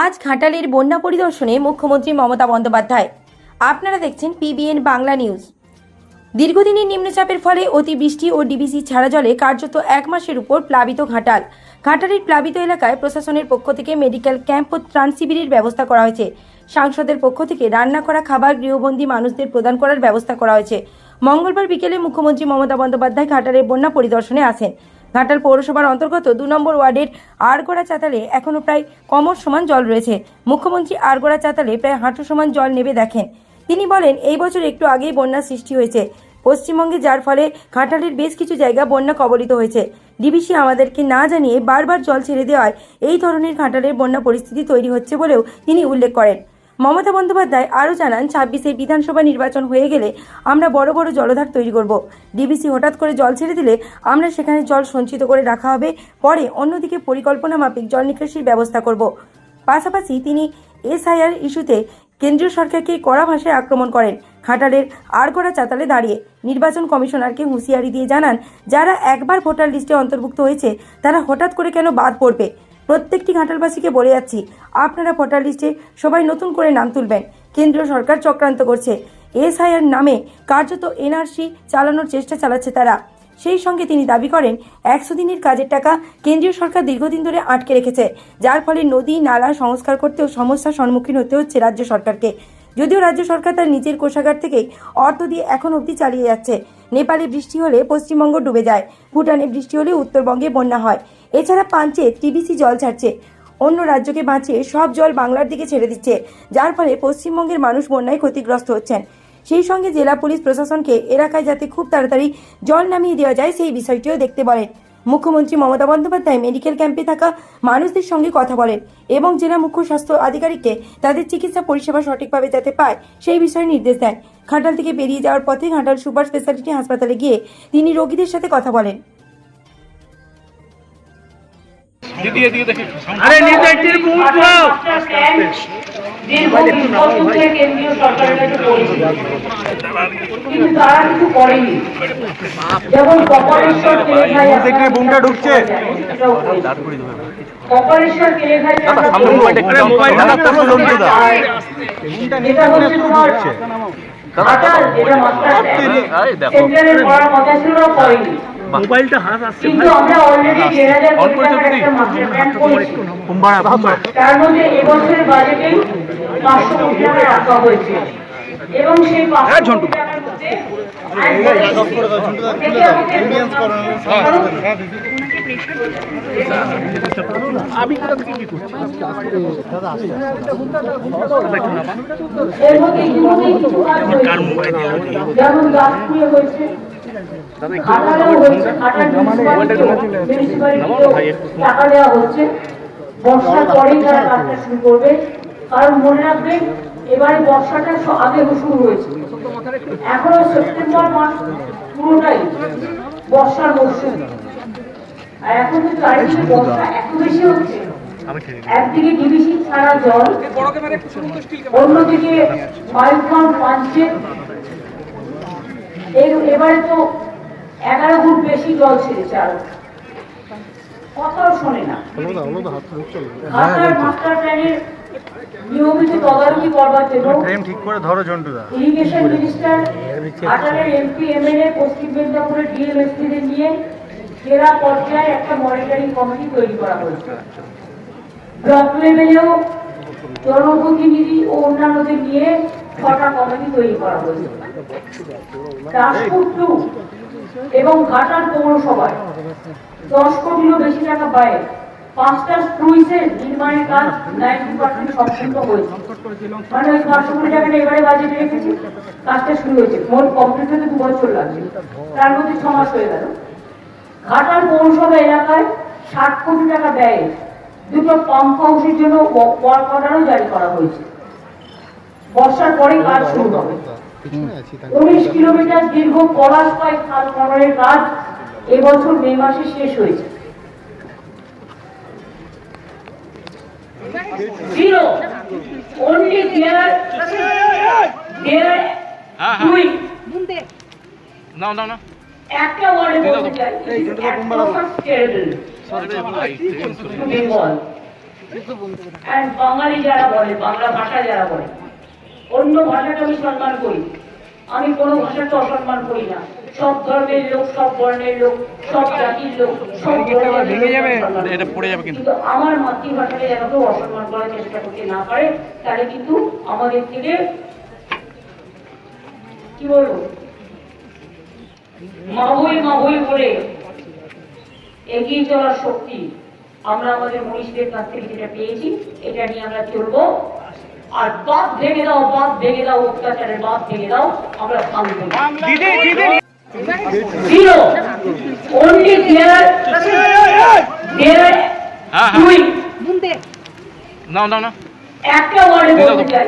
আজ ঘাটালের বন্যা পরিদর্শনে মুখ্যমন্ত্রী মমতা বন্দ্যোপাধ্যায়। আপনারা দেখছেন পিবিএন বাংলা নিউজ। দীর্ঘদিনের নিম্নচাপের ফলে অতিবৃষ্টি ও ডিবিসি ছাড়া জলে কার্যত এক মাসের উপর প্লাবিত ঘাটাল। ঘাটালের প্লাবিত এলাকায় প্রশাসনের পক্ষ থেকে মেডিকেল ক্যাম্প ও ত্রাণ শিবিরের ব্যবস্থা করা হয়েছে। সাংসদের পক্ষ থেকে রান্না করা খাবার গৃহবন্দী মানুষদের প্রদান করার ব্যবস্থা করা হয়েছে। মঙ্গলবার বিকেলে মুখ্যমন্ত্রী মমতা বন্দ্যোপাধ্যায় ঘাটালের বন্যা পরিদর্শনে আসেন। ঘাটাল পৌরসভার অন্তর্গত দু নম্বর ওয়ার্ডের আরগোড়া চাতালে এখনও প্রায় কমর সমান জল রয়েছে। মুখ্যমন্ত্রী আরগোড়া চাতালে প্রায় হাঁটু সমান জল নেবে দেখেন। তিনি বলেন, এই বছর একটু আগেই বন্যার সৃষ্টি হয়েছে। পশ্চিমবঙ্গে যার ফলে ঘাটালের বেশ কিছু জায়গা বন্যা কবলিত হয়েছে। ডিবিসি আমাদেরকে না জানিয়ে বারবার জল ছেড়ে দেওয়ায় এই ধরনের ঘাটালের বন্যা পরিস্থিতি তৈরি হচ্ছে বলেও তিনি উল্লেখ করেন। মমতা বন্দ্যোপাধ্যায় আরও জানান, ছাব্বিশে বিধানসভা নির্বাচন হয়ে গেলে আমরা বড় বড় জলধার তৈরি করব। ডিবিসি হঠাৎ করে জল ছেড়ে দিলে আমরা সেখানে জল সঞ্চিত করে রাখা হবে, পরে অন্যদিকে পরিকল্পনা মাফিক জল নিকাশির ব্যবস্থা করব। পাশাপাশি তিনি এসআইআর ইস্যুতে কেন্দ্রীয় সরকারকে কড়া ভাষায় আক্রমণ করেন। ঘাটালের আড়গড়া চাতালে দাঁড়িয়ে নির্বাচন কমিশনারকে হুঁশিয়ারি দিয়ে জানান, যারা একবার ভোটার লিস্টে অন্তর্ভুক্ত হয়েছে, তারা হঠাৎ করে কেন বাদ পড়বে? প্রত্যেকটি ঘাটালবাসীকে বলে যাচ্ছি, আপনারা ভোটার লিস্টে সবাই নতুন করে নাম তুলবেন। কেন্দ্রীয় সরকার চক্রান্ত করছে। এসআইআর নামে কার্যত এনআরসি চালানোর চেষ্টা চালাচ্ছে তারা। সেই সঙ্গে তিনি দাবি করেন, একশো দিনের কাজের টাকা কেন্দ্রীয় সরকার দীর্ঘদিন ধরে আটকে রেখেছে, যার ফলে নদী, নালা সংস্কার করতেও সমস্যার সম্মুখীন হতে হচ্ছে রাজ্য সরকারকে। যদিও রাজ্য সরকার তার নিজের কোষাগার থেকেই অর্থ দিয়ে এখন অবধি চালিয়ে যাচ্ছে। নেপালে বৃষ্টি হলে পশ্চিমবঙ্গ ডুবে যায়। ভুটানে বৃষ্টি হলে উত্তরবঙ্গে বন্যা হয়। এছাড়া পাঞ্চে টিবিসি জল ছাড়ছে। অন্য রাজ্যকে বাঁচিয়ে সব জল বাংলার দিকে ছেড়ে দিচ্ছে, যার ফলে পশ্চিমবঙ্গের মানুষ বন্যায় ক্ষতিগ্রস্ত হচ্ছেন। সেই সঙ্গে জেলা পুলিশ প্রশাসনকে এলাকায় যাতে খুব তাড়াতাড়ি জল নামিয়ে দেওয়া যায়, সেই বিষয়টিও দেখতে বলেন। মুখ্যমন্ত্রী মমতা বন্দ্যোপাধ্যায় মেডিকেল ক্যাম্পে থাকা মানুষদের সঙ্গে কথা বলেন এবং জেলা মুখ্য স্বাস্থ্য আধিকারিককে তাদের চিকিৎসা পরিষেবা সঠিকভাবে যাতে পায়, সেই বিষয়ে নির্দেশ দেন। ঘাটাল থেকে বেরিয়ে যাওয়ার পথে ঘাটাল সুপার স্পেশালিটি হাসপাতালে গিয়ে তিনি রোগীদের সাথে কথা বলেন। দিদি এদিকে দেখি। আরে নির্দেশের মুহূর্ত দীর্ঘদিন কেন্দ্রীয় সরকারের কাছে কিন্তু তারা কিছু করেনি। যেমন কপালেশ্বর কেলেখাই দেখলে ঢুকছে। কপালেশ্বর দাও। এটা হচ্ছে তোমার যেটা মাস্টার। সেন্টারের কথা ছিল করেনি। মোবাইলটা হাত আসছে। কিন্তু আমরা অলরেডি দেড় হাজার কোটি টাকার একটা মাস্টার প্ল্যান করেছি। তার মধ্যে এবছরের বাজেটেই পাঁচশো কোটি টাকা রাখা হয়েছে। এবং সেই পাঁচশো কোটি টাকার মধ্যে এর কিছু কাজ হয়েছে। যেমন গাছপুরে হয়েছে। টাকা দেওয়া হচ্ছে। বর্ষার পরেই তারা কাজটা শুরু করবে কারণ মনে রাখবেন এবারে বর্ষাটা আগে শুরু হয়েছে। এখনও সেপ্টেম্বর মাস পুরোটাই বর্ষার মরশুম। আর এখন তো চারিদিকে বর্ষা এত বেশি হচ্ছে। একদিকে ডিবিসি ছাড়া জল অন্যদিকে মাইলফার্ম পাঞ্চে এই- এবারে তো এগারো ফুট বেশি জল ছেড়েছে আরও। কথাও শোনে না। ঘাটার মাস্টার প্ল্যানের নিয়মিত তদারকি করবার জন্য ঠিক করে ধরো ঝন্টুদা ইরিগেশন মিনিস্টার ঘাটালের এমপি এমএলএ পশ্চিম মেদিনীপুরের ডিএমএসপিদের নিয়ে জেলা পর্যায়ে একটা মনিটরিং কমিটি তৈরি করা হয়েছে। ব্লক লেভেলেও জনপ্রতিনিধি ও অন্যান্যদের নিয়ে কমিটি তৈরি করা হয়েছে। এবং পৌরসভায়। দশ কোটিরও বেশি টাকা পাঁচটা স্ক্রুইসের নির্মাণের কাজ নাইনটি পার্সেন্ট সম্পূর্ণ হয়েছে। মানে ওই পাঁচশো কোটি টাকাটা এবারে বাজেটে রেখেছি, কাজটা শুরু হয়েছে। মোট কমপ্লিট হতে দু বছর লাগবে। তার মধ্যে ছ মাস হয়ে গেল। ঘাটাল পৌরসভা এলাকায় ষাট কোটি টাকা ব্যয়ে দুটো পাম্প হাউসের জন্য ওয়ার্ক অর্ডারও জারি করা হয়েছে। বর্ষার পরে কাজ শুরু হবে। উনিশ কিলোমিটার দীর্ঘ পলাশ পাইপ খাল খননের কাজ এবছর মে মাসে শেষ হয়েছে। জিরো only there there হ্যাঁ, হ্যাঁ। দুই। নাও নাও একটা ওয়ার্ডে বলতে চাই বাঙালি যারা বলে বাংলা ভাষা যারা বলে অন্য ভাষাকে আমি সম্মান করি। আমি কোনো ভাষাকে অসম্মান করি না। সব ধর্মের লোক সব বর্ণের লোক সব জাতির লোক সব ধর্মের লোক। এটা পড়ে যাবে কিন্তু। আমার মাতৃভাষাকে যেন কেউ অসম্মান করার চেষ্টা করতে না পারে তাহলে কিন্তু আমাদের থেকে কি বলব? মাহই মাহই করে এগিয়ে চলার শক্তি আমরা আমাদের মনীষীদের কাছ থেকে যেটা পেয়েছি এটা নিয়ে আমরা চলবো। আর বাদ ভেঙে দাও বাদ ভেঙে দাও অত্যাচারের বাদ ভেঙে দাও আমরা। Zero. Only there, there, হ্যাঁ, হ্যাঁ। দুই। নাও নাও না একটা ওয়ার্ডে বলতে চাই।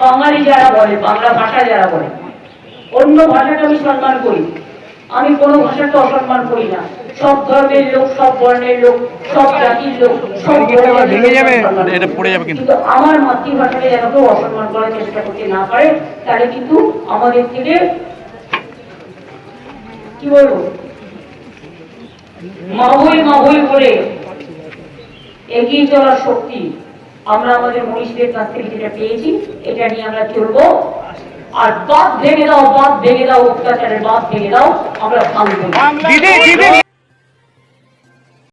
বাঙালি যারা বলে বাংলা ভাষা যারা বলে অন্য ভাষাকে আমি সম্মান করি। আমি কোনো ভাষাকে অসম্মান করি না সব ধর্মের লোক সব বর্ণের লোক সব জাতির লোক সব। এটা পড়ে যাবে। কিন্তু আমার মাতৃভাষাকে যেন কেউ অসম্মান করার চেষ্টা করতে না পারে তাহলে কিন্তু আমাদের থেকে কি বলব মাহই মাহই করে এগিয়ে চলার শক্তি আমরা আমাদের মনীষীদের কাছ থেকে যেটা পেয়েছি এটা নিয়ে আমরা চলবো আর বাদ ভেঙে দাও বাদ ভেঙে দাও অত্যাচারের বাদ ভেঙে দাও আমরা ভাঙবো না।